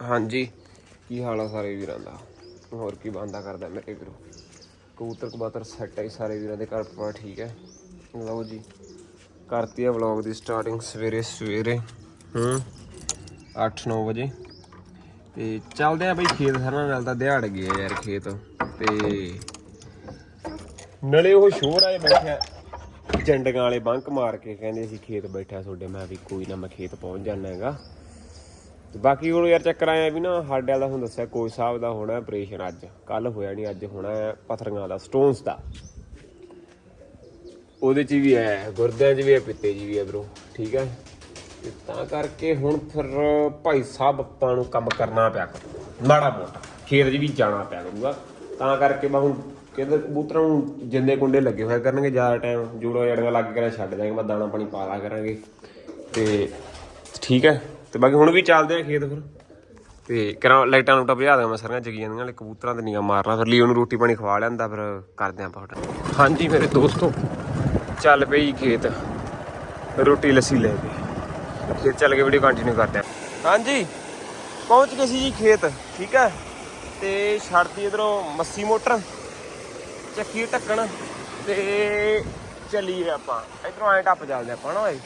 ਹਾਂਜੀ। ਕੀ ਹਾਲ ਆ ਸਾਰੇ ਵੀਰਾਂ ਦਾ? ਹੋਰ ਕੀ ਬੰਦਾ ਕਰਦਾ ਮੇਰੇ ਵੀਰੋ? ਕਬੂਤਰ ਕਬਾਤਰ ਸੈੱਟ ਹੈ ਸਾਰੇ ਵੀਰਾਂ ਦੇ ਘਰ ਪਾ ਠੀਕ ਹੈ? ਲਓ ਜੀ, ਕਰਤੀ ਆ ਵਲੌਗ ਦੀ ਸਟਾਰਟਿੰਗ ਸਵੇਰੇ ਸਵੇਰੇ, ਹੂੰ 8-9 ਵਜੇ। ਤੇ ਚੱਲਦੇ ਆ ਬਈ ਖੇਤ ਸਾਰਾ ਨਾਲ ਤਾਂ ਦਿਹਾੜ ਗਏ ਯਾਰ ਖੇਤ। ਤੇ ਨਲੇ ਉਹ ਸ਼ੋਰ ਆਏ ਬੈਠਿਆ ਜੰਡਗਾਂ ਵਾਲੇ ਬੰਕ ਮਾਰ ਕੇ ਕਹਿੰਦੇ ਸੀ ਖੇਤ ਬੈਠਾ ਤੁਹਾਡੇ। ਮੈਂ ਵੀ ਕੋਈ ਨਾ, ਮੈਂ ਖੇਤ ਪਹੁੰਚ ਜਾਣਾ ਹੈਗਾ। ਤੇ ਬਾਕੀ ਹੁਣ ਯਾਰ ਚੱਕਰ ਆਇਆ ਵੀ ਨਾ ਸਾਡੇ ਵਾਲਾ ਹੁਣ ਦੱਸਿਆ ਕੋਈ ਸਾਹਿਬ ਦਾ ਹੋਣਾ ਆਪਰੇਸ਼ਨ ਅੱਜ। ਕੱਲ ਹੋਇਆ ਨਹੀਂ ਅੱਜ ਹੋਣਾ ਹੈ ਪਥਰੀਆਂ ਦਾ ਸਟੋਨਸ ਦਾ। ਉਹਦੇ ਚ ਵੀ ਹੈ, ਗੁਰਦਿਆਂ ਚ ਵੀ ਹੈ, ਪਿੱਤੇ ਚ ਵੀ ਹੈ ਬ్రో ਠੀਕ ਹੈ? ਤੇ ਤਾਂ ਕਰਕੇ ਹੁਣ ਫਿਰ ਭਾਈ ਸਾਹਿਬ ਆਪਾਂ ਨੂੰ ਕੰਮ ਕਰਨਾ ਪਿਆ ਕਰੂਗਾ। ਮਾੜਾ ਮੋਟਾ, ਖੇਤ 'ਚ ਵੀ ਜਾਣਾ ਪਿਆ ਕਰੂਗਾ। ਤਾਂ ਕਰਕੇ ਮੈਂ ਹੁਣ ਕਹਿੰਦੇ ਕਬੂਤਰਾਂ ਨੂੰ ਜਿੰਦੇ ਕੁੰਡੇ ਲੱਗੇ ਹੋਇਆ ਕਰਨਗੇ, ਜ਼ਿਆਦਾ ਟਾਈਮ ਜੂੜੋ ਜੜੀਆਂ ਲੱਗ ਕੇ ਛੱਡ ਜਾਏਗਾ ਮੈਂ ਦਾਣਾ ਪਾਣੀ ਪਾ ਲਾ ਕਰਾਂਗੇ। ਤੇ ਠੀਕ ਹੈ? ਤੇ ਬਾਕੀ ਹੁਣ ਵੀ ਚੱਲਦੇ ਆ ਖੇਤ ਫਿਰ। ਤੇ ਕਰਾਂ ਲਾਈਟਾਂ ਲੂਟਾਂ ਭਜਾ ਦਾਂ ਮੈਂ ਸਾਰੀਆਂ ਜਗੀ ਜਾਂਦੀਆਂ ਨੇ ਕਬੂਤਰਾਂ ਤੇ ਨਿਗਾ ਮਾਰਨਾ, ਫਿਰ ਲਈ ਉਹਨੂੰ ਰੋਟੀ ਪਾਣੀ ਖਵਾ ਲਿਆਂਦਾ, ਫਿਰ ਕਰਦੇ ਆਂ ਪਾਟ ਹਾਂਜੀ ਮੇਰੇ ਦੋਸਤੋ, ਚੱਲ ਪਈ ਖੇਤ। ਰੋਟੀ ਲੱਸੀ ਲੈ ਕੇ। ਖੇਤ ਚੱਲ ਕੇ ਵੀਡੀਓ ਕੰਟੀਨਿਊ ਕਰਦੇ ਆਂ। ਹਾਂਜੀ, ਪਹੁੰਚ ਗਏ ਸੀ ਜੀ ਖੇਤ, ਠੀਕ ਹੈ ਤੇ ਛੱਡਤੀ ਇਧਰੋਂ ਮੱਸੀ ਮੋਟਰ, ਚੱਕੀ ਢੱਕਣ, ਤੇ ਚੱਲੀਏ ਆਪਾਂ। ਇਧਰੋਂ ਐਂ ਟੱਪ ਚੱਲਦੇ ਆਪਾਂ ਨਾ ਓਏ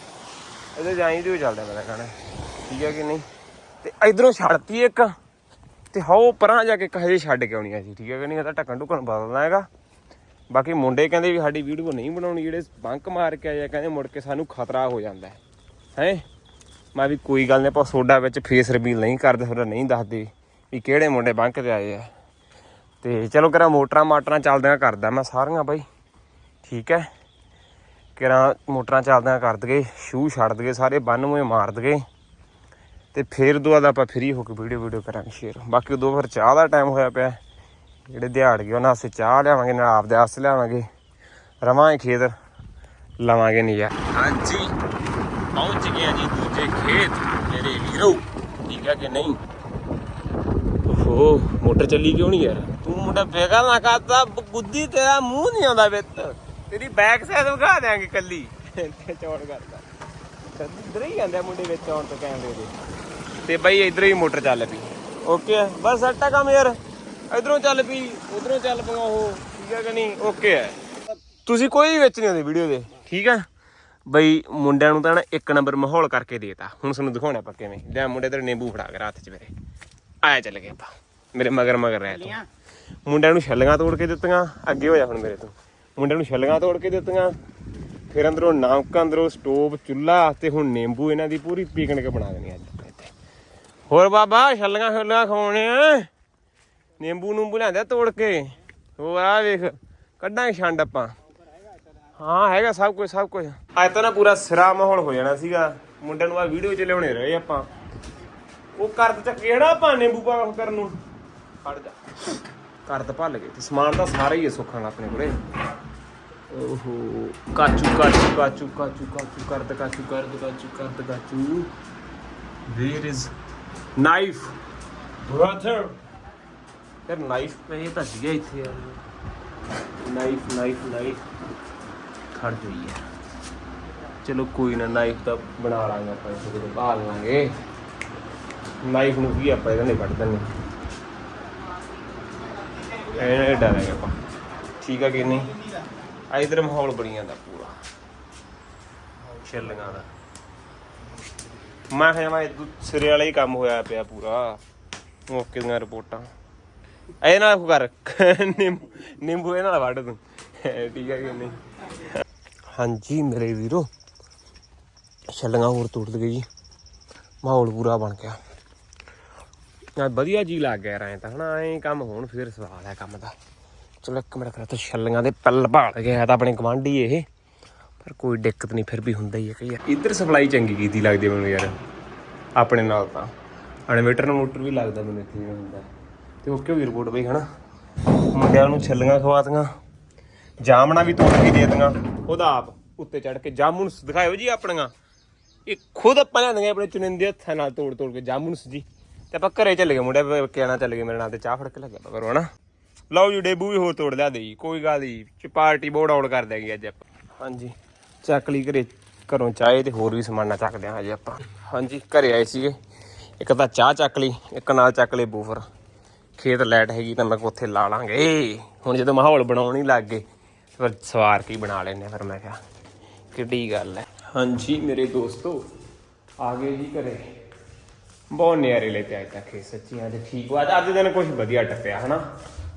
ਇਹਦੇ ਜਾਈ ਦੀ ਚੱਲਦਾ ਮੈਂ ਕਹਣਾ। ਠੀਕ ਹੈ ਕਿ ਨਹੀਂ? ਤੇ ਇਧਰੋਂ ਛੱਡਤੀ ਇੱਕ। ਤੇ ਹਾਓ ਪਰਾਂ ਜਾ ਕੇ ਕਹੇ ਛੱਡ ਕੇ ਆਉਣੀ ਸੀ ਠੀਕ ਹੈ ਕਿ ਨਹੀਂ? ਇਹ ਤਾਂ ਢੱਕਣ ਢੁੱਕਣ ਬਦਲਣਾ ਹੈਗਾ। ਬਾਕੀ ਮੁੰਡੇ ਕਹਿੰਦੇ ਵੀ ਸਾਡੀ ਵੀਡੀਓ ਨਹੀਂ ਬਣਾਉਣੀ, ਜਿਹੜੇ ਬੰਕ ਮਾਰ ਕੇ ਆਏ ਕਹਿੰਦੇ ਮੁੜ ਕੇ ਸਾਨੂੰ ਖਤਰਾ ਹੋ ਜਾਂਦਾ ਹੈ। ਹੈ? ਮੈਂ ਵੀ ਕੋਈ ਗੱਲ ਨਹੀਂ ਆਪਾਂ ਸੋਡਾ ਵਿੱਚ ਫੇਸ ਰਿਵੀਲ ਨਹੀਂ ਕਰਦੇ ਤੁਹਾਡਾ ਨਹੀਂ ਦੱਸਦੇ ਵੀ ਕਿਹੜੇ ਮੁੰਡੇ ਬੰਕ ਤੇ ਆਏ ਆ। ਤੇ ਚਲੋ ਕਰਾਂ ਮੋਟਰਾਂ ਮਾਟਰਾਂ ਚੱਲਦਿਆਂ ਕਰਦਾ ਮੈਂ ਸਾਰੀਆਂ ਬਾਈ, ਠੀਕ ਹੈ? ਕਿਰਾਂ ਮੋਟਰਾਂ ਚੱਲਦਿਆਂ ਕਰ ਦਗੇ ਸ਼ੂ ਛੱਡ ਦਗੇ ਸਾਰੇ, ਬੰਨ ਮੂਏ ਮਾਰ ਦਗੇ ਤੇ ਫਿਰ ਬਾਅਦ ਆਪਾਂ ਫ੍ਰੀ ਹੋ ਕੇ ਵੀਡੀਓ ਵੀਡੀਓ ਕਰਾਂਗੇ ਸ਼ੇਅਰ ਬਾਕੀ ਉਦੋਂ ਫਿਰ ਚਾਹ ਦਾ ਟਾਈਮ ਹੋਇਆ ਪਿਆ। ਜਿਹੜੇ ਦਿਹਾੜ ਗਏ ਉਹਨਾਂ ਵਾਸਤੇ ਚਾਹ ਲਿਆਵਾਂਗੇ ਨਾਲ ਆਪਦੇ ਵਾਸਤੇ ਲਿਆਵਾਂਗੇ। ਰਵਾਂਗੇ ਖੇਤ ਲਵਾਂਗੇ ਨਹੀਂ ਯਾਰ ਹਾਂਜੀ ਪਹੁੰਚ ਗਏ ਜੀ ਦੂਜੇ ਖੇਤ ਮੇਰੇ ਵੀਰੋ। ਠੀਕ ਹੈ ਕਿ ਨਹੀਂ? ਓਹੋ ਮੋਟਰ ਚੱਲੀ ਕਿਉਂ ਨਹੀਂ ਯਾਰ? ਤੂੰ ਮੁੰਡਾ ਬੇਗਾ ਨਾ ਕਰਦਾ ਬੁੱਧੀ ਤੇਰਾ ਮੂੰਹ ਨਹੀਂ ਆਉਂਦਾ ਵਿੱਤ। ਤੇਰੀ ਬੈਕ ਸਾਈਡ ਵਿਖਾ ਦਿਆਂਗੇ ਕੱਲੀ। ਤੇ ਚੌੜ ਕਰਦਾ। ਇੱਧਰ ਹੀ ਆਂਦਾ ਮੁੰਡੇ ਵਿੱਚ ਆਉਣ ਤੋਂ ਕੈਮਰੇ ਦੇ। ਤੇ ਬਾਈ ਇਧਰੋਂ ਹੀ ਮੋਟਰ ਚੱਲ ਪਈ। ਓਕੇ ਹੈ ਬਸ ਸੱਟਾ ਕੰਮ ਯਾਰ। ਇਧਰੋਂ ਚੱਲ ਪਈ ਉਧਰੋਂ ਚੱਲ ਪਗਾ ਉਹ। ਠੀਕ ਹੈ ਕਿ ਨਹੀਂ? ਓਕੇ ਹੈ ਤੁਸੀਂ ਕੋਈ ਵਿੱਚ ਨਹੀਂ ਆਉਂਦੇ ਵੀਡੀਓ ਦੇ। ਠੀਕ ਹੈ ਬਈ ਮੁੰਡਿਆਂ ਨੂੰ ਤਾਂ ਨਾ ਇੱਕ ਨੰਬਰ ਮਾਹੌਲ ਕਰਕੇ ਦੇਤਾ। ਹੁਣ ਤੁਹਾਨੂੰ ਦਿਖਾਉਣਾ ਆਪਾਂ ਕਿਵੇਂ। ਲੈ ਮੁੰਡੇ ਤੇ ਨਿੰਬੂ ਫੜਾ ਕੇ ਹੱਥ 'ਚ ਮੇਰੇ। ਆਇਆ ਚੱਲ ਗਏ ਆਪਾਂ। ਮੇਰੇ ਮਗਰ ਮਗਰ ਰਹਿ ਤੂੰ। ਮੁੰਡਿਆਂ ਨੂੰ ਛੱਲੀਆਂ ਤੋੜ ਕੇ ਦਿੱਤੀਆਂ। ਅੱਗੇ ਹੋ ਜਾ ਹੁਣ ਮੇਰੇ ਤੋਂ। ਮੁੰਡਿਆਂ ਨੂੰ ਛੱਲੀਆਂ ਤੋੜ ਕੇ ਦਿੱਤੀਆਂ। ਫਿਰ ਅੰਦਰੋਂ ਨਮਕ ਅੰਦਰੋਂ ਸਟੋਵ ਚੁੱਲ੍ਹਾ ਤੇ ਹੁਣ ਨਿੰਬੂ ਇਹਨਾਂ ਦੀ ਪੂਰੀ ਪਿਕਨਿਕ ਬਣਾ ਦੇਣੀ ਅੱਜ। ਹੋਰ ਬਾਬਾ, ਛੱਲੀਆਂ ਛੱਲੀਆਂ ਖਾਉਣੇ ਆ। ਨਿੰਬੂ ਨੂੰਬੂ ਲਿਆਂਦਾ ਤੋੜ ਕੇ। ਹੋਰ ਆ ਵੇਖ ਕੱਢਾਂਗੇ ਛੰਡ ਆਪਾਂ। ਹਾਂ, ਹੈਗਾ ਸਭ ਕੁਝ ਸਭ ਕੁਝ ਅੱਜ ਤਾਂ ਨਾ ਪੂਰਾ ਸਿਰਾ ਮਾਹੌਲ ਹੋ ਜਾਣਾ ਸੀਗਾ। ਮੁੰਡਿਆਂ ਨੂੰ ਆ ਵੀਡੀਓ 'ਚ ਲਿਆਉਣੇ ਰਹੇ ਆਪਾਂ। ਉਹ ਕਰਦ ਚ ਕਿਹੜਾ ਆਪਾਂ ਨਿੰਬੂ ਪਾ ਕਰਨ ਨੂੰ? ਫੜ ਜਾ। ਕਰਦ ਭੱਲ ਗਏ ਤੇ ਸਮਾਨ ਤਾਂ ਸਾਰਾ ਹੀ ਹੈ ਸੁੱਖਾਂ ਆਪਣੇ ਕੋਲੇ। ਓਹੋ, ਕਾਚੂ ਕਾਚੂ ਕਾਚੂ ਕਾਚੂ ਕਾਚੂ, ਕਰਦ ਕਾਚੂ ਕਰਦ ਕਾਚੂ ਕਰਦ, ਕਾਚੂ। ਵੇਅਰ ਇਜ਼ ਨਾਈਫ ਬ੍ਰਦਰ ਯਾਰ ਨਾਈਫ ਪਏ ਤਾਂ ਸੀਗਾ ਇੱਥੇ ਯਾਰ। ਨਾਈਫ ਨਾਈਫ ਨਾਈਫ ਖੜ joiye ਹੈ ਚਲੋ ਕੋਈ ਨਾ ਨਾਈਫ ਤਾਂ ਬਣਾ ਲਾਂਗੇ ਆਪਾਂ ਇਸ ਕੋਲ ਭਾਲ ਲਾਂਗੇ। ਨਾਈਫ ਨੂੰ ਵੀ ਆਪਾਂ ਇਹਦੇ ਨਾਲ ਕੱਢ ਦਿੰਨੇ ਇਹ ਡਰਾਂਗੇ ਆਪਾਂ। ਠੀਕ ਆ ਕਿ ਨਹੀਂ? ਆ ਇਧਰ ਮਾਹੌਲ ਬਣੀ ਜਾਂਦਾ ਪੂਰਾ। ਛਿੱਲੀਆਂ ਦਾ। ਮੈਂ ਕਿਹਾ ਮੈਂ ਸਿਰੇ ਵਾਲਾ ਹੀ ਕੰਮ ਹੋਇਆ ਪਿਆ ਪੂਰਾ। ਮੌਕੇ ਦੀਆਂ ਰਿਪੋਰਟਾਂ। ਇਹ ਨਾਲ ਉਹ ਕਰ। ਨਿੰਬੂ ਨਿੰਬੂ ਇਹ ਨਾਲ ਵੱਢ ਦੂੰ ਠੀਕ ਆ ਕਿ ਨਹੀਂ? ਹਾਂਜੀ ਮੇਰੇ ਵੀਰੋ ਛੱਲੀਆਂ ਹੋਰ ਤੋੜ ਗਈ ਮਾਹੌਲ ਪੂਰਾ ਬਣ ਗਿਆ। ਨਾ ਵਧੀਆ ਜੀ ਲੱਗ ਗਿਆ ਰਾਂ ਤਾਂ ਹਨਾ ਐਂ ਕੰਮ ਹੋਣ ਫਿਰ ਸਵਾਲ ਹੈ ਕੰਮ ਦਾ। ਚਲੋ ਇੱਕ ਮਿੰਟ ਕਰਾ ਤਾਂ ਛੱਲੀਆਂ ਦੇ ਪੱਲ ਭਾਲ ਗਿਆ ਤਾਂ ਆਪਣੇ ਗਵਾਂਢੀ ਇਹ। ਪਰ ਕੋਈ ਦਿੱਕਤ ਨਹੀਂ ਫਿਰ ਵੀ ਹੁੰਦਾ ਹੀ ਹੈ ਕਈ ਵਾਰ। ਇੱਧਰ ਸਪਲਾਈ ਚੰਗੀ ਕੀਤੀ ਲੱਗਦੀ ਮੈਨੂੰ ਯਾਰ ਆਪਣੇ ਨਾਲ ਤਾਂ। ਇਨਵੇਟਰ ਮੋਟਰ ਵੀ ਲੱਗਦਾ ਮੈਨੂੰ ਇੱਥੇ ਜਿਵੇਂ ਹੁੰਦਾ ਤੇ ਓਕੇ ਵੀ ਰਿਪੋਰਟ ਬਈ ਹਨਾ? ਮੁੰਡਿਆਂ ਨੂੰ ਛੱਲੀਆਂ ਖਵਾਤੀਆਂ ਜਾਮਣਾ ਵੀ ਤੋੜ ਕੇ ਦੇ ਦਿੱਤੀਆਂ। ਉਹਦਾ ਆਪ ਉੱਤੇ ਚੜ ਕੇ ਜਾਮੁਨ ਦਿਖਾਇਓ ਜੀ ਆਪਣੀਆਂ। ਇਹ ਖੁਦ ਆਪਾਂ ਲਿਆਂਦੀਆਂ ਆਪਣੇ ਚੁਣਿੰਦੇ ਹੱਥਾਂ ਨਾਲ ਤੋੜ ਤੋੜ ਕੇ ਜਾਮੁਨਸ ਜੀ। ਤੇ ਆਪਾਂ ਘਰੇ ਚੱਲ ਗਏ ਮੁੰਡੇ ਕਹਿਣਾ ਚੱਲ ਗਏ ਮੇਰੇ ਨਾਲ ਤੇ ਚਾਹ ਫੜ ਕੇ ਲੱਗਿਆ ਕਰੋ ਹਨਾ? ਲਓ ਜੀ ਡੇਬੂ ਵੀ ਹੋਰ ਤੋੜ ਲਿਆ ਦੇ ਜੀ ਕੋਈ ਗੱਲ ਨਹੀਂ ਚ ਪਾਰਟੀ ਬੋਰਡ ਆਊਟ ਕਰ ਦੇਗੀ ਅੱਜ ਆਪਾਂ। ਹਾਂਜੀ। ਚੱਕ ਲਈ ਘਰੇ, ਘਰੋਂ ਚਾਹੇ ਤੇ ਹੋਰ ਵੀ ਸਮਾਨਾ ਚੱਕਦੇ ਹਾਂ ਹਜੇ ਆਪਾਂ। ਹਾਂਜੀ, ਘਰੇ ਆਏ ਸੀਗੇ। ਇੱਕ ਤਾਂ ਚਾਹ ਚੱਕ ਲਈ, ਇੱਕ ਨਾਲ ਚੱਕ ਲਈ ਬੂਫਰ। ਖੇਤ ਲੈਟ ਹੈਗੀ ਤਾਂ ਮੈਂ ਉੱਥੇ ਲਾ ਲਾਂਗੇ। ਹੁਣ ਜਦੋਂ ਮਾਹੌਲ ਬਣਾਉਣ ਹੀ ਲੱਗ ਗਏ, ਫਿਰ ਸਵਾਰ ਕੀ ਬਣਾ ਲੈਨੇ ਫਿਰ ਮੈਂ ਕਿਹਾ ਕਿੱਡੀ ਗੱਲ ਹੈ ਹਾਂਜੀ, ਮੇਰੇ ਦੋਸਤੋ, ਆ ਗਏ ਜੀ ਘਰੇ। ਬਹੁਤ ਨਿਆਰੇ ਲੈ ਕੇ ਆਏ ਤਾਂ ਖੇ ਸੱਚੀ ਅੱਜ ਠੀਕ ਵਾ ਅੱਜ ਦਿਨ ਕੁਝ ਵਧੀਆ ਟੱਪਿਆ, ਹਨਾ?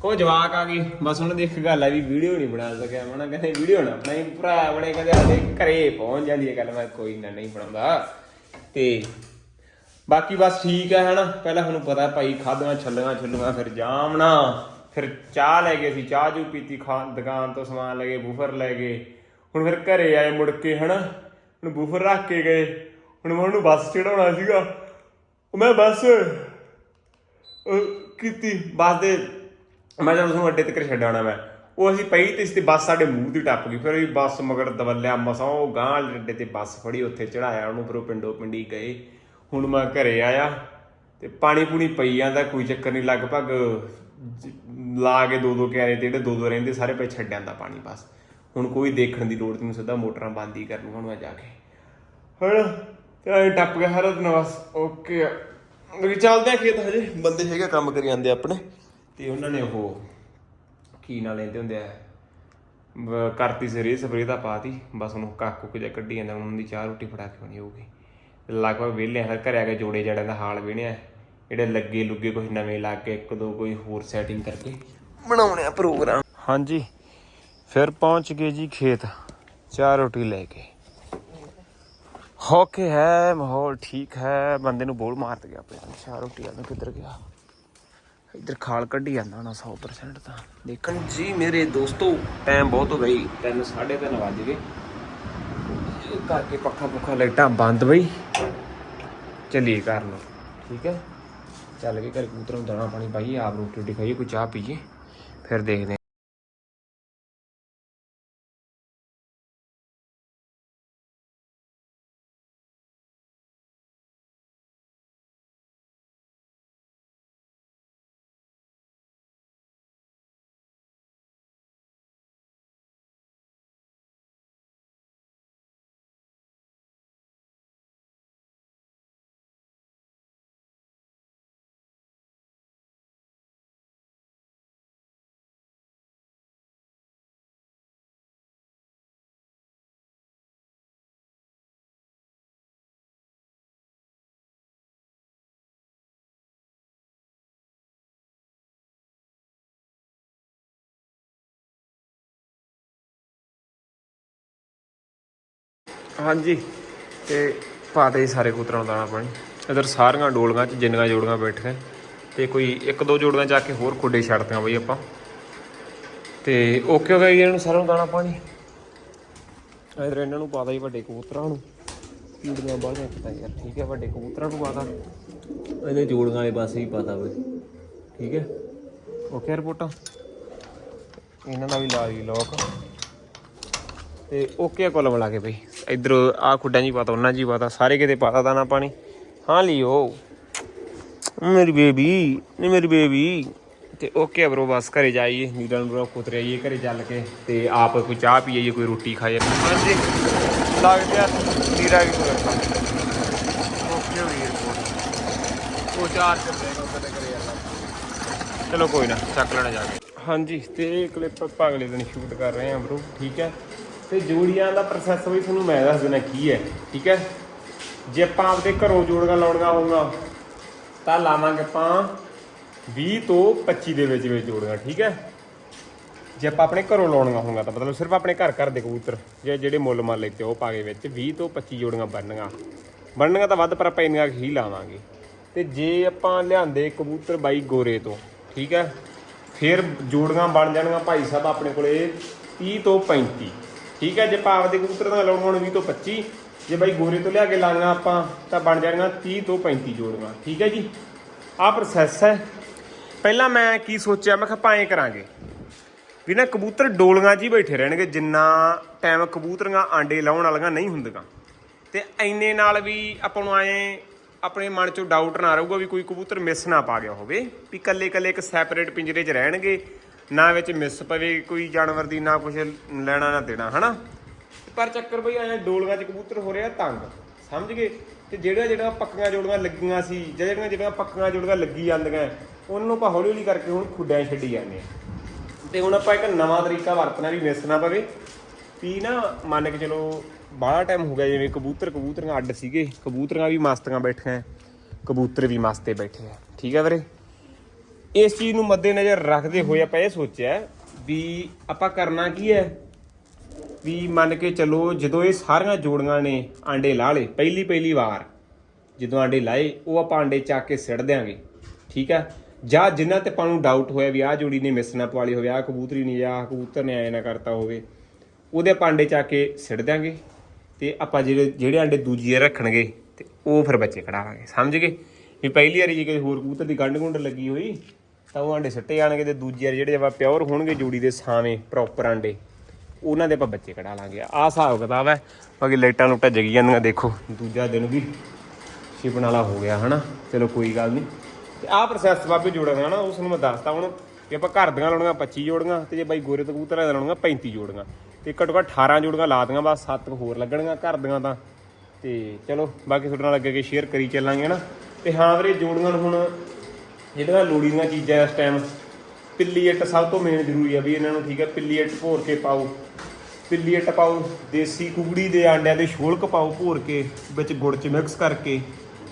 ਉਹ ਜਵਾਕ ਆ ਗਈ। ਬਸ ਉਹਨਾਂ ਦੀ ਇੱਕ ਗੱਲ ਆ ਵੀ ਵੀਡੀਓ ਨਹੀਂ ਬਣਾ ਸਕਿਆ। ਮਣਾ ਕਹਿੰਦੇ ਵੀਡੀਓ ਨਾ ਬਣਾਈ। ਭਰਾ ਆਪਣੇ ਕਹਿੰਦੇ ਆਦੇ ਘਰੇ ਪਹੁੰਚ ਜਾਂਦੀ ਹੈ ਗੱਲ। ਮੈਂ ਕੋਈ ਨਾ ਨਹੀਂ ਬਣਾਉਂਦਾ। ਤੇ ਬਾਕੀ ਬਸ ਠੀਕ ਹੈ ਹਨਾ। ਪਹਿਲਾਂ ਤੁਹਾਨੂੰ ਪਤਾ ਭਾਈ ਖਾਦਾਂ, ਛੱਲੀਆਂ ਛੱਲੀਆਂ, ਫਿਰ ਜਾਮਣਾ, ਫਿਰ ਚਾਹ ਲੈ ਗਏ ਸੀ। ਚਾਹ ਜੂ ਪੀਤੀ, ਖਾ ਦੁਕਾਨ ਤੋਂ ਸਮਾਨ ਲੈ ਗਏ, ਬੂਫਰ ਲੈ ਗਏ। ਹੁਣ ਫਿਰ ਘਰੇ ਆਏ ਮੁੜ ਕੇ, ਹਨਾ। ਹੁਣ ਬੂਫਰ ਰੱਖ ਕੇ ਗਏ। ਹੁਣ ਮੈਂ ਉਹਨੂੰ ਬੱਸ ਚੜਾਉਣਾ ਸੀਗਾ। ਮੈਂ ਬੱਸ ਕੀਤੀ। ਬੱਸ ਦੇ ਮੈਂ ਜਦ ਉਸਨੂੰ ਅੱਡੇ ਤੱਕ ਛੱਡਾਉਣਾ ਮੈਂ, ਉਹ ਅਸੀਂ ਪਈ ਤੇ ਇਸ ਤੇ ਬੱਸ ਸਾਡੇ ਮੂੰਹ ਦੀ ਟੱਪ ਗਈ, ਫਿਰ ਉਹ ਬੱਸ ਮਗਰ ਦਵਲਿਆ ਮਸਾਂ ਉਹ ਗਾਂ ਅੱਡੇ ਤੇ ਬੱਸ ਫੜੀ, ਉੱਥੇ ਚੜਾਇਆ ਉਹਨੂੰ, ਫਿਰ ਉਹ ਪਿੰਡੋਂ ਪਿੰਡੀ ਗਏ। ਹੁਣ ਮੈਂ ਘਰੇ ਆਇਆ ਤੇ ਪਾਣੀ ਪੂਣੀ ਪਈ ਜਾਂਦਾ, ਕੋਈ ਚੱਕਰ ਨਹੀਂ, ਲਗਭਗ ਲਾ ਕੇ ਦੋ ਦੋ ਕਿਆਰੇ ਤੇ ਜਿਹੜੇ ਦੋ ਦੋ ਰਹਿੰਦੇ ਸਾਰੇ ਪੈ ਛੱਡ ਜਾਂਦਾ ਪਾਣੀ ਬਸ। ਹੁਣ ਕੋਈ ਦੇਖਣ ਦੀ ਲੋੜ ਨਹੀਂ ਸਿੱਧਾ ਮੋਟਰਾਂ ਬੰਦ ਹੀ ਕਰਨੀਆਂ ਹੁਣ ਮੈਂ ਜਾ ਕੇ। ਹੁਣ ਤੇ ਟੱਪ ਗਿਆ ਹਰ ਦਿਨ ਬਸ, ਓਕੇ ਚੱਲਦੇ ਆ ਖੇਤ ਹਜੇ, ਬੰਦੇ ਹੈਗੇ ਕੰਮ ਕਰੀ ਜਾਂਦੇ ਆਪਣੇ। ਤੇ ਉਹਨਾਂ ਨੇ ਉਹ ਕੀ ਨਾਲ ਲੈਂਦੇ ਹੁੰਦੇ ਆ? ਬ- ਕਰਤੀ ਸਰੇ ਸਪਰੇ ਦਾ ਪਾਤੀ। ਬਸ ਉਹਨੂੰ ਕਾਕੂ ਕੁ ਜਿਹਾ ਕੱਢੀ ਜਾਂਦਾ ਉਹਨਾਂ ਦੀ ਚਾਹ ਰੋਟੀ ਫੜਾ ਕੇ ਆਉਣੀ ਹੋਊਗੀ। ਲਗਭਗ ਵਿਹਲੇ ਆ ਘਰੇ ਆ ਕੇ ਜੋੜੇ ਜੜਾਂ ਦਾ ਹਾਲ ਵਿਹਣਿਆ ਜਿਹੜੇ ਲੱਗੇ ਲੁੱਗੇ ਕੁਝ ਨਵੇਂ ਲਾ ਕੇ ਇੱਕ ਦੋ ਕੋਈ ਹੋਰ ਸੈਟਿੰਗ ਕਰਕੇ। ਬਣਾਉਣੇ ਆ ਪ੍ਰੋਗਰਾਮ ਹਾਂਜੀ। ਫਿਰ ਪਹੁੰਚ ਗਏ ਜੀ ਖੇਤ ਚਾਹ ਰੋਟੀ ਲੈ ਕੇ। ਹੋਕੇ ਹੈ ਮਾਹੌਲ ਠੀਕ ਹੈ ਬੰਦੇ ਨੂੰ ਬੋਲ ਮਾਰ ਗਿਆ ਆਪਣੇ ਚਾਹ ਰੋਟੀ ਵਾਲਾ ਕਿੱਧਰ ਗਿਆ? ਇੱਧਰ ਖਾਲ ਕੱਢੀ ਜਾਂਦਾ ਹੋਣਾ 100% ਤਾਂ। ਦੇਖਣ। ਜੀ, ਮੇਰੇ ਦੋਸਤੋ ਟਾਈਮ ਬਹੁਤ ਹੋ ਗਈ। 3 3:30 ਵੱਜ ਗਏ। ਕਰਕੇ ਪੱਖਾ ਪੁੱਖਾ ਲਾਈਟਾਂ ਬੰਦ ਬਈ। ਚੱਲੀਏ ਘਰ ਨੂੰ। ਠੀਕ ਹੈ? ਚੱਲ ਕੇ ਘਰ ਕਬੂਤਰ ਨੂੰ ਦਾਣਾ ਪਾਣੀ ਪਾਈਏ, ਆਪ ਰੋਟੀ ਰੋਟੀ ਖਾਈਏ, ਕੋਈ ਚਾਹ ਪੀਏ ਫਿਰ ਦੇਖਦੇ ਹਾਂਜੀ। ਤੇ ਪਾਤੇ ਜੀ ਸਾਰੇ ਕਬੂਤਰਾਂ ਨੂੰ ਦਾਣਾ ਪਾਣੀ। ਇਧਰ ਸਾਰੀਆਂ ਡੋਲੀਆਂ 'ਚ ਜਿੰਨੀਆਂ ਜੋੜੀਆਂ ਬੈਠੀਆਂ ਤੇ ਕੋਈ ਇੱਕ ਦੋ ਜੋੜੀਆਂ ਜਾ ਕੇ ਹੋਰ ਖੁੱਡੇ ਛੱਡਤੀਆਂ ਬਈ ਆਪਾਂ। ਤੇ ਓਕੇ ਹੋ ਗਿਆ ਜੀ ਇਹਨਾਂ ਨੂੰ ਸਾਰਿਆਂ ਨੂੰ ਦਾਣਾ ਪਾਣੀ। ਇਧਰ ਇਹਨਾਂ ਨੂੰ ਪਾਤਾ ਜੀ ਵੱਡੇ ਕਬੂਤਰਾਂ ਨੂੰ। ਕੀੜੀਆਂ ਬਾਹਲੀਆਂ ਕਿਤਾ ਯਾਰ ਠੀਕ ਹੈ ਵੱਡੇ ਕਬੂਤਰਾਂ ਨੂੰ ਪਾਤਾ ਇਹਨੇ ਜੋੜੀਆਂ ਵਾਲੇ ਪਾਸੇ ਹੀ ਪਾਤਾ ਬਈ। ਠੀਕ ਹੈ? ਓਕੇ ਰਿਪੋਰਟਾਂ। ਇਹਨਾਂ ਦਾ ਵੀ ਲਾ ਲਈ ਲੋਕ ਤੇ ਓਕੇ ਕੋਲ ਮਿਲਾ ਕੇ ਬਈ। ਇਧਰ ਆ ਖੁੱਡਾਂ ਜੀ ਪਾਤਾ, ਉਹਨਾਂ ਜੀ ਪਾਤਾ, ਸਾਰੇ ਕਿਤੇ ਪਾਤਾ ਨਾ ਪਾਣੀ। ਹਾਂ ਲਿਓ ਮੇਰੀ ਬੇਬੀ, ਨੇ ਮੇਰੀ ਬੇਬੀ। ਤੇ ਓਕੇ ਬ్రో ਬਸ ਘਰੇ ਜਾਈਏ ਨੀਡਲ ਨੂੰ ਕੁਤਰੇ ਆਈਏ ਘਰੇ ਚੱਲ ਕੇ, ਤੇ ਆਪ ਕੋਈ ਚਾਹ ਪੀ ਪੀਈਏ ਕੋਈ ਰੋਟੀ ਖਾਈਏ। ਹਾਂਜੀ, ਲੱਗ ਗਿਆ, ਨੀਰਾ ਵੀ ਕੋਲ ਓਕੇ ਹੋ ਗਿਆ ਉਹ ਚਾਰ ਚੱਲੇਗਾ ਉਹਦੇ ਕਰੇ ਯਾਰ ਚਲੋ ਕੋਈ ਨਾ, ਚੱਕ ਲੈਣਾ ਜਾ ਕੇ। ਹਾਂਜੀ, ਤੇ ਕਲਿੱਪ ਆਪਾਂ ਅਗਲੇ ਦਿਨ ਸ਼ੂਟ ਕਰ ਰਹੇ ਹਾਂ ਬ్రో ਠੀਕ ਹੈ? ਤੇ ਜੋੜੀਆਂ ਦਾ ਪ੍ਰੋਸੈਸ ਵੀ ਤੁਹਾਨੂੰ ਮੈਂ ਦੱਸ ਦੇਣਾ ਕੀ ਹੈ, ਠੀਕ ਹੈ? ਜੇ ਆਪਾਂ ਆਪਦੇ ਘਰੋਂ ਜੋੜੀਆਂ ਲਾਉਣੀਆਂ ਹੋਊਗਾ, ਤਾਂ ਲਾਵਾਂਗੇ ਆਪਾਂ 20 ਤੋਂ 25 ਦੇ ਵਿੱਚ ਵਿੱਚ ਜੋੜੀਆਂ, ਠੀਕ ਹੈ? ਜੇ ਆਪਾਂ ਆਪਣੇ ਘਰੋਂ ਲਾਉਣੀਆਂ ਹੋਊਗਾ, ਤਾਂ ਮਤਲਬ ਸਿਰਫ ਆਪਣੇ ਘਰ ਘਰ ਦੇ ਕਬੂਤਰ, ਜੇ ਜਿਹੜੇ ਮੁੱਲ ਮਾਲ ਲੈਤੇ ਉਹ ਪਾ ਕੇ ਵਿੱਚ 20 ਤੋਂ 25 ਜੋੜੀਆਂ ਬਣਨੀਆਂ। ਬਣਨੀਆਂ ਤਾਂ ਵੱਧ, ਪਰ ਆਪਾਂ ਇੰਨੀਆਂ ਹੀ ਲਾਵਾਂਗੇ। ਤੇ ਜੇ ਆਪਾਂ ਲਿਆਂਦੇ ਕਬੂਤਰ ਬਾਈ ਗੋਰੇ ਤੋਂ, ਠੀਕ ਹੈ? ਫਿਰ ਜੋੜੀਆਂ ਬਣ ਜਾਣਗੀਆਂ ਭਾਈ ਸਾਹਿਬ ਆਪਣੇ ਕੋਲੇ 30 ਤੋਂ 35 ਠੀਕ ਹੈ, ਜੇ ਆਪਾਂ ਆਪਦੇ ਕਬੂਤਰ ਦਾ ਲਾਉਣਾ ਹੁਣ 20 ਤੋਂ 25 ਜੇ ਬਾਈ ਗੋਰੇ ਤੋਂ ਲਿਆ ਕੇ ਲਾਣਾ ਆਪਾਂ, ਤਾਂ ਬਣ ਜਾਣਗੀਆਂ 30 ਤੋਂ 35 ਜੋੜੀਆਂ ਠੀਕ ਹੈ ਜੀ? ਆਹ ਪ੍ਰੋਸੈਸ ਹੈ। ਪਹਿਲਾਂ ਮੈਂ ਕੀ ਸੋਚਿਆ, ਮੈਂ ਕਿਹਾ ਆਪਾਂ ਕਰਾਂਗੇ। ਵੀ ਨਾ ਕਬੂਤਰ ਡੋਲੀਆਂ 'ਚ ਹੀ ਬੈਠੇ ਰਹਿਣਗੇ, ਜਿੰਨਾ ਟਾਈਮ ਕਬੂਤਰੀਆਂ ਆਂਡੇ ਲਾਉਣ ਵਾਲੀਆਂ ਨਹੀਂ ਹੁੰਦੀਆਂ। ਤੇ ਐਨੇ ਨਾਲ ਵੀ ਆਪਾਂ ਨੂੰ ਐਂ, ਆਪਣੇ ਮਨ 'ਚੋਂ ਡਾਊਟ ਨਾ ਰਹੂਗਾ ਵੀ ਕੋਈ ਕਬੂਤਰ ਮਿਸ ਨਾ ਪਾ ਗਿਆ ਹੋਵੇ, ਵੀ ਕੱਲੇ ਕੱਲੇ ਇੱਕ ਸੈਪਰੇਟ ਪਿੰਜਰੇ 'ਚ ਰਹਿਣਗੇ। ਨਾ ਵਿੱਚ ਮਿਸ ਪਵੇ ਕੋਈ ਜਾਨਵਰ ਦੀ, ਨਾ ਕੁਝ ਲੈਣਾ, ਨਾ ਦੇਣਾ, ਹਨਾ? ਪਰ ਚੱਕਰ ਬਈ ਆਇਆ ਡੋਲੀਆਂ 'ਚ ਕਬੂਤਰ ਹੋ ਰਿਹਾ ਤੰਗ, ਸਮਝ ਗਏ? ਤੇ ਜਿਹੜਾ ਜਿਹੜਾ ਪੱਕੀਆਂ ਜੋੜੀਆਂ ਲੱਗੀਆਂ ਸੀ, ਜਾਂ ਜਿਹੜੀਆਂ ਜਿਹੜੀਆਂ ਪੱਕੀਆਂ ਜੋੜੀਆਂ ਲੱਗੀ ਜਾਂਦੀਆਂ, ਉਹਨੂੰ ਆਪਾਂ ਹੌਲੀ ਹੌਲੀ ਕਰਕੇ ਹੁਣ ਖੁੱਡਿਆਂ 'ਚ ਛੱਡੀ ਜਾਂਦੇ ਆ ਤੇ ਹੁਣ ਆਪਾਂ ਇੱਕ ਨਵਾਂ ਤਰੀਕਾ ਵਰਤਣਾ ਵੀ ਮਿਸ ਨਾ ਪਵੇ। ਵੀ ਨਾ, ਮੰਨ ਕੇ ਚਲੋ, ਬਾਹਲਾ ਟਾਈਮ ਹੋ ਗਿਆ, ਜਿਵੇਂ ਕਬੂਤਰ, ਕਬੂਤਰੀਆਂ ਅੱਡ ਸੀਗੇ, ਕਬੂਤਰੀਆਂ ਵੀ ਮਸਤੀਆਂ ਬੈਠੀਆਂ, ਕਬੂਤਰ ਵੀ ਮਸਤੇ ਬੈਠੇ ਆ। ਠੀਕ ਹੈ ਵੀਰੇ? ਇਸ ਚੀਜ਼ ਨੂੰ ਮੱਦੇਨਜ਼ਰ ਰੱਖਦੇ ਹੋਏ ਆਪਾਂ ਇਹ ਸੋਚਿਆ ਵੀ ਆਪਾਂ ਕਰਨਾ ਕੀ ਹੈ? ਵੀ ਮੰਨ ਕੇ ਚੱਲੋ ਜਦੋਂ ਇਹ ਸਾਰੀਆਂ ਜੋੜੀਆਂ ਨੇ ਆਂਡੇ ਲਾ ਲਏ, ਪਹਿਲੀ ਪਹਿਲੀ ਵਾਰ ਜਦੋਂ ਆਂਡੇ ਲਾਏ, ਉਹ ਆਪਾਂ ਆਂਡੇ ਚੱਕ ਕੇ ਸਿੱਟ ਦਿਆਂਗੇ, ਠੀਕ ਹੈ ਜਾਂ ਜਿਨ੍ਹਾਂ ਤੇ ਆਪਾਂ ਨੂੰ ਡਾਊਟ ਹੋਇਆ ਵੀ ਆਹ ਜੋੜੀ ਨੇ ਮਿਸ ਨਾ ਪਵਾਲੀ ਹੋਵੇ, ਆਹ ਕਬੂਤਰੀ ਨਹੀਂ ਜਾਂ ਆਹ ਕਬੂਤਰ ਨੇ ਆਏ ਨਾ ਕਰਤਾ ਹੋਵੇ, ਉਹਦੇ ਆਪਾਂ ਆਂਡੇ ਚੱਕ ਕੇ ਸਿੱਟ ਦਿਆਂਗੇ ਤੇ ਆਪਾਂ ਜਿਹੜੇ ਜਿਹੜੇ ਆਂਡੇ ਦੂਜੀ ਵਾਰ ਰੱਖਣਗੇ ਤੇ ਉਹ ਫਿਰ ਬੱਚੇ ਖੜਾਵਾਂਗੇ, ਸਮਝ ਗਏ? ਵੀ ਪਹਿਲੀ ਵਾਰੀ ਜੇ ਕਿਸੇ ਹੋਰ ਕਬੂਤਰ ਦੀ ਗੰਢ ਗੁੰਡ ਲੱਗੀ ਹੋਈ ਤਾਂ ਉਹ ਆਂਡੇ ਸਿੱਟੇ ਜਾਣਗੇ ਤੇ ਦੂਜੇ ਵਾਰ ਜਿਹੜੇ ਆਪਾਂ ਪਿਓਰ ਹੋਣਗੇ ਜੋੜੀ ਦੇ ਸਾਵੇਂ ਪ੍ਰੋਪਰ ਆਂਡੇ, ਉਹਨਾਂ ਦੇ ਆਪਾਂ ਬੱਚੇ ਕਢਾ ਲਾਂਗੇ। ਆਹ ਹਿਸਾਬ ਕਿਤਾਬ ਹੈ। ਬਾਕੀ ਲਾਈਟਾਂ ਲੁੱਟਾਂ ਜਗੀ ਜਾਂਦੀਆਂ, ਦੇਖੋ, ਦੂਜਾ ਦਿਨ ਵੀ ਸ਼ਿਪਣ ਵਾਲਾ ਹੋ ਗਿਆ, ਹਨਾ? ਚਲੋ, ਕੋਈ ਗੱਲ ਨਹੀਂ। ਤੇ ਆਹ ਪ੍ਰੋਸੈਸ ਬਾਬੇ ਜੋੜਾਂਗਾ ਹਨਾ ਉਸ ਨੂੰ ਮੈਂ ਦੱਸਤਾ ਹੁਣ ਕਿ ਆਪਾਂ ਘਰ ਦੀਆਂ ਲਾਉਣੀਆਂ 25 ਜੋੜੀਆਂ ਤੇ ਜੇ ਬਾਈ ਗੋਰੇ ਤੋਂ ਕਬੂਤਰਾਂ ਦੀਆਂ ਲਾਉਣੀਆਂ 35 ਜੋੜੀਆਂ। ਤੇ ਘੱਟੋ ਘੱਟ 18 ਜੋੜੀਆਂ ਲਾ ਦੀਆਂ, ਬਸ 7 ਹੋਰ ਲੱਗਣਗੀਆਂ ਘਰ ਦੀਆਂ ਤਾਂ। ਤੇ ਚਲੋ, ਬਾਕੀ ਤੁਹਾਡੇ ਨਾਲ ਅੱਗੇ ਅੱਗੇ ਸ਼ੇਅਰ ਕਰੀ ਚੱਲਾਂਗੇ ਨਾ ਤੇ ਹਾਂ ਵੀਰੇ, ਜੋੜੀਆਂ ਨੂੰ ਹੁਣ ਜਿਹੜੀਆਂ ਲੋੜੀ ਦੀਆਂ ਚੀਜ਼ਾਂ ਇਸ ਟਾਈਮ ਪਿੱਲੀ ਇੱਟ ਸਭ ਤੋਂ ਮੇਨ ਜ਼ਰੂਰੀ ਆ ਵੀ ਇਹਨਾਂ ਨੂੰ ਠੀਕ ਹੈ ਪਿੱਲੀ ਇੱਟ ਭੋਰ ਕੇ ਪਾਓ। ਪਿੱਲੀ ਇੱਟ ਪਾਓ, ਦੇਸੀ ਕੁਗੜੀ ਦੇ ਆਂਡਿਆਂ ਦੇ ਛੋਲਕ ਪਾਓ ਭੋਰ ਕੇ, ਵਿੱਚ ਗੁੜ ਚ ਮਿਕਸ ਕਰਕੇ,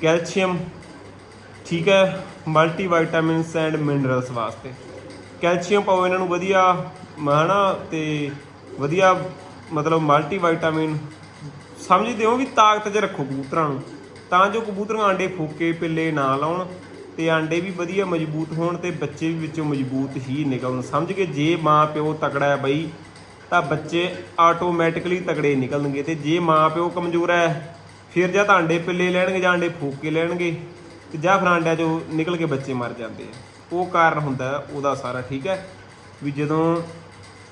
ਕੈਲਸ਼ੀਅਮ, ਠੀਕ ਹੈ ਮਲਟੀ ਵਿਟਾਮਿਨਸ ਐਂਡ ਮਿਨਰਲਸ ਵਾਸਤੇ। ਕੈਲਸ਼ੀਅਮ ਪਾਓ ਇਹਨਾਂ ਨੂੰ ਵਧੀਆ ਹਨਾ, ਤੇ ਵਧੀਆ, ਮਤਲਬ ਮਲਟੀ ਵਿਟਾਮਿਨ ਸਮਝਦੇ ਹੋ ਵੀ ਤਾਕਤ 'ਚ ਰੱਖੋ ਕਬੂਤਰਾਂ ਨੂੰ। ਤਾਂ ਜੋ ਕਬੂਤਰਾਂ ਆਂਡੇ ਫੋਕੇ, ਪਿੱਲੇ ਨਾ ਲਾਉਣ। ਤੇ ਆਂਡੇ ਵੀ ਵਧੀਆ ਮਜ਼ਬੂਤ ਹੋਣ ਤੇ ਬੱਚੇ ਵੀ ਵਿੱਚੋਂ ਮਜ਼ਬੂਤ ਹੀ ਨਿਕਲਣ। ਸਮਝ ਕੇ ਜੇ ਮਾਂ ਪਿਓ ਤਕੜਾ ਹੈ ਬਈ, ਤਾਂ ਬੱਚੇ ਆਟੋਮੈਟਿਕਲੀ ਤਕੜੇ ਨਿਕਲਣਗੇ ਤੇ ਜੇ ਮਾਂ ਪਿਓ ਕਮਜ਼ੋਰ ਹੈ, ਫਿਰ ਜਾਂ ਤਾਂ ਆਂਡੇ ਪਿੱਲੇ ਲੈਣਗੇ ਜਾਂ ਆਂਡੇ ਫੂਕ ਕੇ ਲੈਣਗੇ ਤੇ ਜਾਂ ਫਿਰ ਆਂਡਿਆਂ ਚੋਂ ਨਿਕਲ ਕੇ ਬੱਚੇ ਮਰ ਜਾਂਦੇ ਆ। ਉਹ ਕਾਰਨ ਹੁੰਦਾ ਉਹਦਾ ਸਾਰਾ ਠੀਕ ਹੈ। ਵੀ ਜਦੋਂ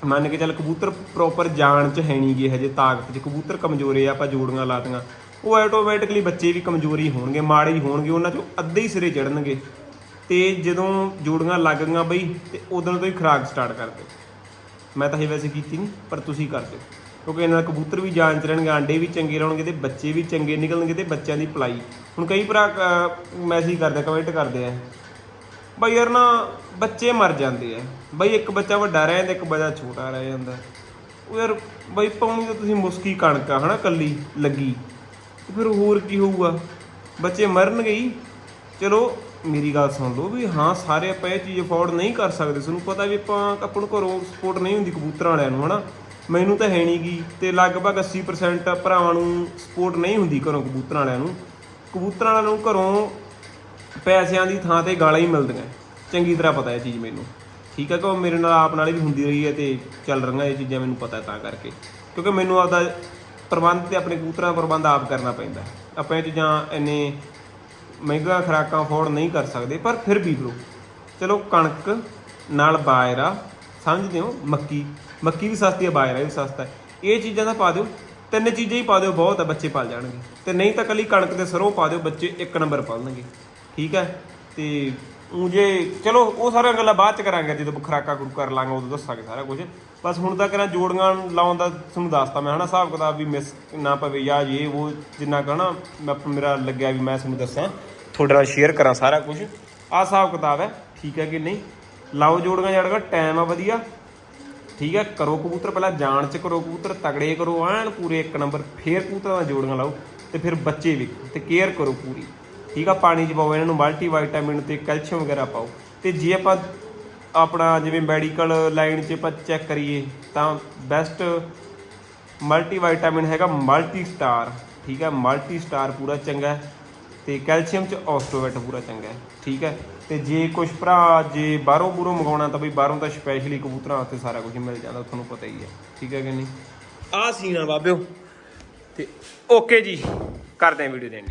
ਮੰਨ ਕੇ ਚੱਲ ਕਬੂਤਰ ਪ੍ਰੋਪਰ ਜਾਣ ਚ ਹੈ ਨਹੀਂਗੇ ਹਜੇ, ਤਾਕਤ ਚ ਕਬੂਤਰ ਕਮਜ਼ੋਰੇ ਆ, ਆਪਾਂ ਜੋੜੀਆਂ ਲਾਤੀਆਂ। ਉਹ ਆਟੋਮੈਟਿਕਲੀ ਬੱਚੇ ਵੀ ਕਮਜ਼ੋਰੀ ਹੋਣਗੇ, ਮਾੜੇ ਹੀ ਹੋਣਗੇ, ਉਹਨਾਂ ਚੋਂ ਅੱਧੇ ਹੀ ਸਿਰੇ ਚੜਨਗੇ ਤੇ ਜਦੋਂ ਜੋੜੀਆਂ ਲੱਗ ਗਈਆਂ ਬਈ, ਤੇ ਉਦੋਂ ਤੋਂ ਹੀ ਖਰਾਕ ਸਟਾਰਟ ਕਰ ਦਿਓ। ਮੈਂ ਤਾਂ ਇਹ ਵੈਸੇ ਕੀਤੀ ਨਹੀਂ, ਪਰ ਤੁਸੀਂ ਕਰ ਦਿਓ। ਕਿਉਂਕਿ ਇਹਨਾਂ ਨਾਲ ਕਬੂਤਰ ਵੀ ਜਾਨ ਚ ਰਹਿਣਗੇ, ਆਂਡੇ ਵੀ ਚੰਗੇ ਰਹਿਣਗੇ ਤੇ ਬੱਚੇ ਵੀ ਚੰਗੇ ਨਿਕਲਣਗੇ ਤੇ ਬੱਚਿਆਂ ਦੀ ਪਲਾਈ ਹੁਣ ਕਈ ਭਰਾ ਮੈਸੇਜ ਕਰਦੇ ਕਮੈਂਟ ਕਰਦੇ ਆ। ਬਈ ਯਾਰ ਨਾ, ਬੱਚੇ ਮਰ ਜਾਂਦੇ ਆ। ਬਈ ਇੱਕ ਬੱਚਾ ਵੱਡਾ ਰਹਿ ਜਾਂਦਾ, ਇੱਕ ਬੱਚਾ ਛੋਟਾ ਰਹਿ ਜਾਂਦਾ। ਉਹ ਯਾਰ, ਬਈ ਪਾਉਣੀ ਤਾਂ ਤੁਸੀਂ ਮੁਸਕੀ ਕਣਕ ਆ, ਹਨਾ, ਕੱਲੀ, ਲੱਗੀ। ਤੇ ਫਿਰ ਹੋਰ ਕੀ ਹੋਊਗਾ? ਬੱਚੇ ਮਰਨਗੇ ਹੀ। ਚਲੋ, ਮੇਰੀ ਗੱਲ ਸੁਣ ਲਓ ਵੀ ਹਾਂ, ਸਾਰੇ ਆਪਾਂ ਇਹ ਚੀਜ਼ ਅਫੋਰਡ ਨਹੀਂ ਕਰ ਸਕਦੇ। ਤੁਹਾਨੂੰ ਪਤਾ ਵੀ ਆਪਾਂ ਆਪਾਂ ਨੂੰ ਘਰੋਂ ਸਪੋਰਟ ਨਹੀਂ ਹੁੰਦੀ ਕਬੂਤਰਾਂ ਵਾਲਿਆਂ ਨੂੰ, ਹਨਾ? ਮੈਨੂੰ ਤਾਂ ਹੈ ਨਹੀਂਗੀ ਤੇ ਲਗਭਗ 80% ਭਰਾਵਾਂ ਨੂੰ ਸਪੋਰਟ ਨਹੀਂ ਹੁੰਦੀ ਘਰੋਂ ਕਬੂਤਰਾਂ ਵਾਲਿਆਂ ਨੂੰ। ਕਬੂਤਰਾਂ ਵਾਲਿਆਂ ਨੂੰ ਘਰੋਂ ਪੈਸਿਆਂ ਦੀ ਥਾਂ ਤੇ ਗਾਲਾਂ ਹੀ ਮਿਲਦੀਆਂ। ਚੰਗੀ ਤਰ੍ਹਾਂ ਪਤਾ ਇਹ ਚੀਜ਼ ਮੈਨੂੰ। ਠੀਕ ਹੈ ਕਿ ਉਹ ਮੇਰੇ ਨਾਲ ਆਪ ਨਾਲ ਵੀ ਹੁੰਦੀ ਰਹੀ ਹੈ ਤੇ ਚੱਲ ਰਹੀਆਂ ਇਹ ਚੀਜ਼ਾਂ ਮੈਨੂੰ ਪਤਾ ਤਾਂ ਕਰਕੇ। ਕਿਉਂਕਿ ਮੈਨੂੰ ਆਪਦਾ ਪ੍ਰਬੰਧ ਤੇ ਆਪਣੇ ਕਬੂਤਰਾਂ ਦਾ ਪ੍ਰਬੰਧ ਆਪ ਕਰਨਾ ਪੈਂਦਾ ਆਪਾਂ ਇਹ ਚੀਜ਼ਾਂ ਇੰਨੇ ਮਹਿੰਗਾ ਖੁਰਾਕਾਂ ਅਫੋਰਡ ਨਹੀਂ ਕਰ ਸਕਦੇ, ਪਰ ਫਿਰ ਵੀ ਬ్రో ਚਲੋ ਕਣਕ ਨਾਲ ਬਾਜਰਾ ਸਮਝਦੇ ਹੋ, ਮੱਕੀ ਮੱਕੀ ਵੀ ਸਸਤੀ ਹੈ, ਬਾਜਰਾ ਵੀ ਸਸਤਾ ਹੈ। ਇਹ ਚੀਜ਼ਾਂ ਦਾ ਪਾ ਦਿਓ, ਤਿੰਨ ਚੀਜ਼ਾਂ ਹੀ ਪਾ ਦਿਓ, ਬਹੁਤ ਆ ਬੱਚੇ ਪਲ ਜਾਣਗੇ। ਤੇ ਨਹੀਂ ਤਾਂ ਕੱਲੀ ਕਣਕ ਤੇ ਸਰੋਂ ਪਾ ਦਿਓ, ਬੱਚੇ ਇੱਕ ਨੰਬਰ ਪਲਣਗੇ। ਠੀਕ ਹੈ? ਤੇ ਜੇ, ਚਲੋ, ਉਹ ਸਾਰੀਆਂ ਗੱਲਾਂ ਬਾਅਦ ਚ ਕਰਾਂਗੇ, ਜਦੋਂ ਖੁਰਾਕਾਂ ਗੁਰੂ ਕਰ ਲਾਂਗੇ, ਉਦੋਂ ਦੱਸਾਂਗੇ ਸਾਰਾ ਕੁਝ ਬਸ ਹੁਣ ਤਾਂ ਕਰਾਂ ਜੋੜੀਆਂ ਲਾਉਣ ਦਾ ਤੁਹਾਨੂੰ ਦੱਸਤਾ ਮੈਂ, ਹਨਾ, ਹਿਸਾਬ ਕਿਤਾਬ ਵੀ ਮਿਸ ਨਾ ਪਵੇ, ਜਾਂ ਇਹ ਉਹ ਜਿੰਨਾ ਕਹਣਾ ਮੈਂ ਮੇਰਾ ਲੱਗਿਆ ਵੀ ਮੈਂ ਤੁਹਾਨੂੰ ਦੱਸਾਂ, ਤੁਹਾਡੇ ਨਾਲ ਸ਼ੇਅਰ ਕਰਾਂ ਸਾਰਾ ਕੁਝ ਆਹ ਹਿਸਾਬ ਕਿਤਾਬ ਹੈ, ਠੀਕ ਹੈ ਕਿ ਨਹੀਂ? ਲਾਓ ਜੋੜੀਆਂ ਜੜਗਾ ਟਾਈਮ ਆ ਵਧੀਆ। ਠੀਕ ਹੈ, ਕਰੋ ਕਬੂਤਰ, ਪਹਿਲਾਂ ਜਾਣ ਚ ਕਰੋ ਕਬੂਤਰ, ਤਗੜੇ ਕਰੋ, ਐਨ ਪੂਰੇ ਇੱਕ ਨੰਬਰ ਫੇਰ ਕਬੂਤਰਾਂ ਦਾ ਜੋੜੀਆਂ ਲਾਓ, ਤੇ ਫਿਰ ਬੱਚੇ ਵੇਖੋ, ਤੇ ਕੇਅਰ ਕਰੋ ਪੂਰੀ। ਠੀਕ ਆ, ਪਾਣੀ ਚ ਪਾਓ, ਇਹਨਾਂ ਨੂੰ ਮਲਟੀ ਵਿਟਾਮਿਨ ਤੇ ਕੈਲਸ਼ੀਅਮ ਵਗੈਰਾ ਪਾਓ। ਤੇ ਜੇ ਆਪਾਂ ਆਪਣਾ ਜਿਵੇਂ ਮੈਡੀਕਲ ਲਾਈਨ 'ਚ ਆਪਾਂ ਚੈੱਕ ਕਰੀਏ, ਤਾਂ ਬੈਸਟ ਮਲਟੀ ਵਿਟਾਮਿਨ ਹੈਗਾ ਮਲਟੀ ਸਟਾਰ ਠੀਕ ਹੈ ਮਲਟੀ ਸਟਾਰ ਪੂਰਾ ਚੰਗਾ ਹੈ ਤੇ ਕੈਲਸ਼ੀਅਮ ਚ ਆਸਟੋਵੈਟ ਪੂਰਾ ਚੰਗਾ ਠੀਕ ਹੈ। ਤੇ ਜੇ ਕੁਝ ਭਰਾ, ਜੇ ਬਾਹਰੋਂ ਬੂਰੋਂ ਮੰਗਾਉਣਾ ਤਾਂ ਬਈ ਬਾਹਰੋਂ ਤਾਂ ਸਪੈਸ਼ਲੀ ਕਬੂਤਰਾਂ ਉੱਤੇ ਸਾਰਾ ਕੁਝ ਮਿਲ ਜਾਂਦਾ, ਤੁਹਾਨੂੰ ਪਤਾ ਹੀ ਹੈ। ਠੀਕ ਹੈ ਕਿ ਨਹੀਂ? ਆਹ ਸੀਨ ਆ ਬਾਬਿਓ। ਤੇ ਓਕੇ ਜੀ, ਕਰਦੇ ਆਂ ਵੀਡੀਓ ਦੇ ending